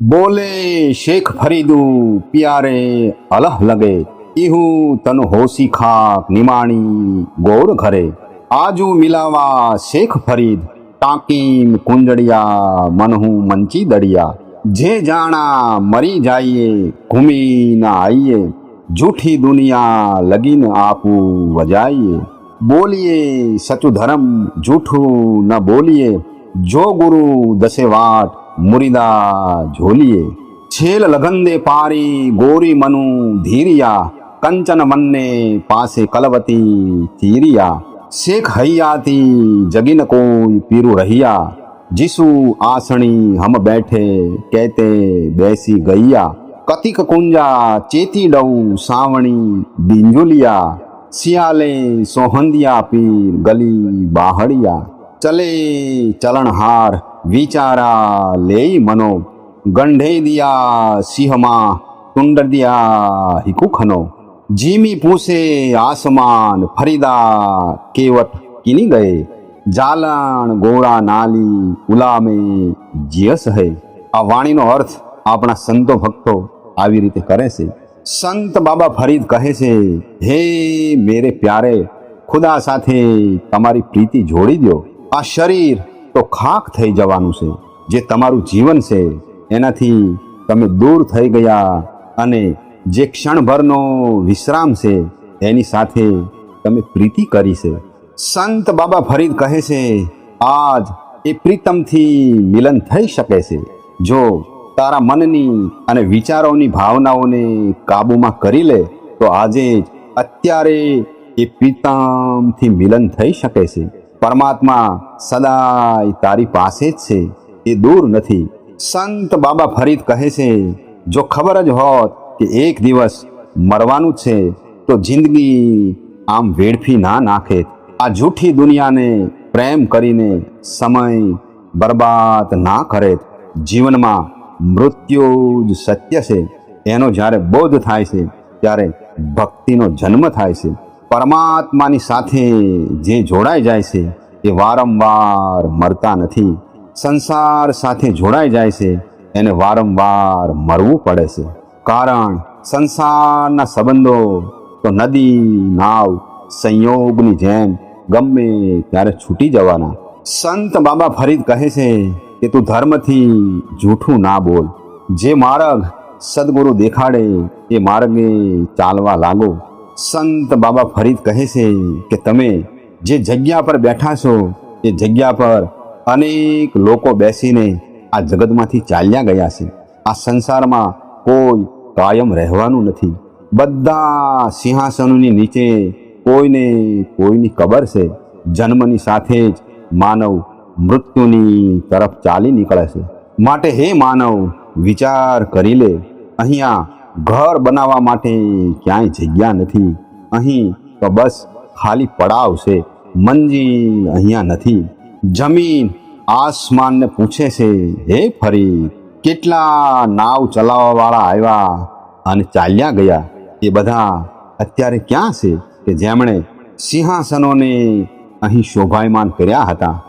બોલે, શેખ ફરીદું, પિયારે અલહ લગે ઇહું તન હોસી ખાક નિમાણી ગોર ઘરે. આજુ મિલાવા શેખ ફરીદ ટાંકીમ કુંજડિયા મનહું મંચી દડિયા. જે જાણા મરી જાઈએ, ઘૂમી ના આઈએ. જૂઠી દુનિયા લગીન આપું વજાઈએ. બોલીએ સચુ ધર્મ જૂઠું ન બોલીએ. જો ગુરુ દસે વાટ મુરીદા ઝોલીએ, છેલ લગંદે પારી ગોરી મનુ ધીરિયા, કંચન મન્ને પાસે કલવતી તીરિયા, શેખ હૈયાતી જગીન કોઈ પીરુ રહ્યા, જીસુ આસણી હમ બેઠે કહેતે બેસી ગૈયા, કતિક કુંજા ચેતી ડઉ સાવણી બિંજુલિયા, શિયાલે સોહંદિયા પીર ગલી બાહડિયા ચલે ચલણહાર વિચારા લેઈ મનો, ગંઢે દિયા સિંહમાં ટુંડર દિયા હિકુખનો. જીમી પૂસે આસમાન ફરીદા કેવટ કિની ગયે. જાલણ ગોળા નાલી ઉલામે જીયસ હે. આ વાણીનો અર્થ આપણા સંતો ભક્તો આવી રીતે કરે છે. સંત બાબા ફરીદ કહે છે, હે મેરે પ્યારે, ખુદા સાથે તમારી પ્રીતિ જોડી દો આ શરીર તો ખાક થઈ જવાનું છે. જે તમારું જીવન છે, એનાથી તમે દૂર થઈ ગયા અને જે ક્ષણભરનો વિશ્રામ છે, એની સાથે તમે પ્રીતિ કરી છે. સંત બાબા ફરીદ કહે છે, આજ એ પ્રીતમથી મિલન થઈ શકે છે. જો તારા મનની અને વિચારોની ભાવનાઓને કાબૂમાં કરી લે, તો આજે જ અત્યારે એ પ્રીતમથી મિલન થઈ શકે છે. પરમાત્મા સદાય તારી પાસે જ છે, એ દૂર નથી. સંત બાબા ફરીદ કહે છે, જો ખબર જ હોત કે એક દિવસ મરવાનું છે, તો જિંદગી આમ વેડફી ના નાખે. આ જૂઠી દુનિયાને પ્રેમ કરીને સમય બરબાદ ના કરે. જીવનમાં મૃત્યુ જ સત્ય છે. એનો જ્યારે બોધ થાય છે, ત્યારે ભક્તિનો જન્મ થાય છે. પરમાત્માની સાથે જે જોડાઈ જાય છે, એ વારંવાર મરતા નથી. સંસાર સાથે જોડાઈ જાય છે, એને વારંવાર મરવું પડે છે. કારણ સંસારના સંબંધો, તો નદી, નાવ, સંયોગની જેમ ગમે ત્યારે છૂટી જવાના. સંત બાબા ફરીદ કહે છે કે, તું ધર્મથી જૂઠું ના બોલ. જે માર્ગ સદગુરુ દેખાડે, એ માર્ગે ચાલવા લાગો. સંત બાબા ફરીદ કહે છે કે તમે જે જગ્યા પર બેઠા છો, એ જગ્યા પર અનેક લોકો બેસીને આ જગતમાંથી ચાલ્યા ગયા છે. આ સંસારમાં કોઈ કાયમ રહેવાનું નથી. બધા સિંહાસનોની નીચે કોઈને કોઈની કબર છે. જન્મની સાથે જ માનવ મૃત્યુની તરફ ચાલી નીકળે છે. માટે હે માનવ, વિચાર કરી લે. અહીંયા ઘર બનાવવા માટે ક્યાંય જગ્યા નથી. અહીં તો બસ ખાલી પડાવ છે. મંજિલ અહીંયા નથી. જમીન આસમાનને પૂછે છે, હે ફરી, કેટલા નાવ ચલાવવાવાળા આવ્યા અને ચાલ્યા ગયા? એ બધા અત્યારે ક્યાં છે? કે જેમણે સિંહાસનોને અહીં શોભાયમાન કર્યા હતા.